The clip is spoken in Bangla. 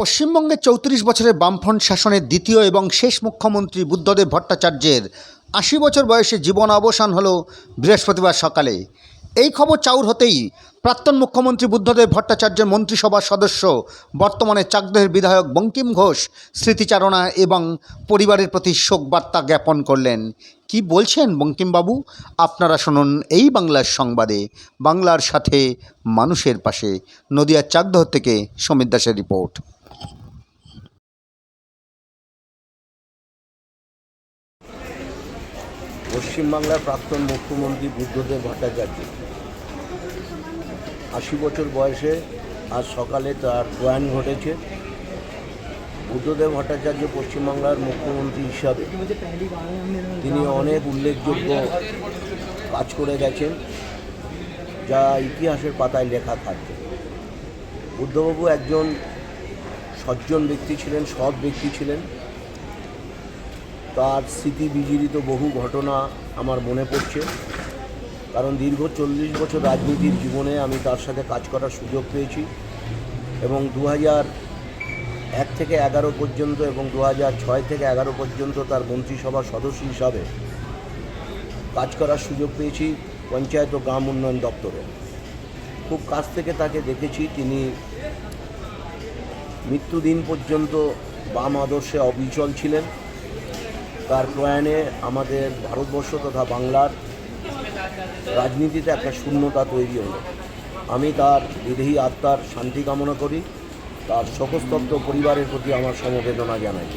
পশ্চিমবঙ্গে চৌত্রিশ বছরের বামফ্রন্ট শাসনের দ্বিতীয় এবং শেষ মুখ্যমন্ত্রী বুদ্ধদেব ভট্টাচার্যের আশি বছর বয়সে জীবন অবসান হল বৃহস্পতিবার সকালে। এই খবর চাউর হতেই প্রাক্তন মুখ্যমন্ত্রী বুদ্ধদেব ভট্টাচার্যের মন্ত্রিসভার সদস্য, বর্তমানে চাকদহের বিধায়ক বঙ্কিম ঘোষ, স্মৃতিচারণা এবং পরিবারের প্রতি শোক বার্তা জ্ঞাপন করলেন। কি বলছেন বঙ্কিমবাবু? আপনারা শুনুন এই বাংলার সংবাদে। বাংলার সাথে মানুষের পাশে। নদিয়ার চাকদহ থেকে সমিত দাসের রিপোর্ট। পশ্চিমবাংলার প্রাক্তন মুখ্যমন্ত্রী বুদ্ধদেব ভট্টাচার্য। আশি বছর বয়সে আজ সকালে তার প্রয়াণ ঘটেছে। বুদ্ধদেব ভট্টাচার্য পশ্চিমবাংলার মুখ্যমন্ত্রী হিসাবে। তিনি অনেক উল্লেখযোগ্য কাজ করে গেছেন, যা ইতিহাসের পাতায় লেখা থাকবে। বুদ্ধবাবু একজন সজ্জন ব্যক্তি ছিলেন, সৎ ব্যক্তি ছিলেন। তার স্মৃতি বিজড়িত বহু ঘটনা আমার মনে পড়ছে। কারণ দীর্ঘ চল্লিশ বছর রাজনীতির জীবনে আমি তার সাথে কাজ করার সুযোগ পেয়েছি এবং দু এক থেকে এগারো পর্যন্ত এবং দু ছয় থেকে এগারো পর্যন্ত তার মন্ত্রিসভার সদস্য হিসাবে কাজ করার সুযোগ পেয়েছি পঞ্চায়েত ও গ্রাম উন্নয়ন দপ্তরে। খুব কাছ থেকে তাকে দেখেছি। তিনি মৃত্যুদিন পর্যন্ত বাম আদর্শে অবিচল ছিলেন। তার প্রয়াণে আমাদের ভারতবর্ষ তথা বাংলার রাজনীতিতে একটা শূন্যতা তৈরি হলো। আমি তার বিদেহী আত্মার শান্তি কামনা করি, তার শোকস্তব্ধ পরিবারের প্রতি আমার সমবেদনা জানাই।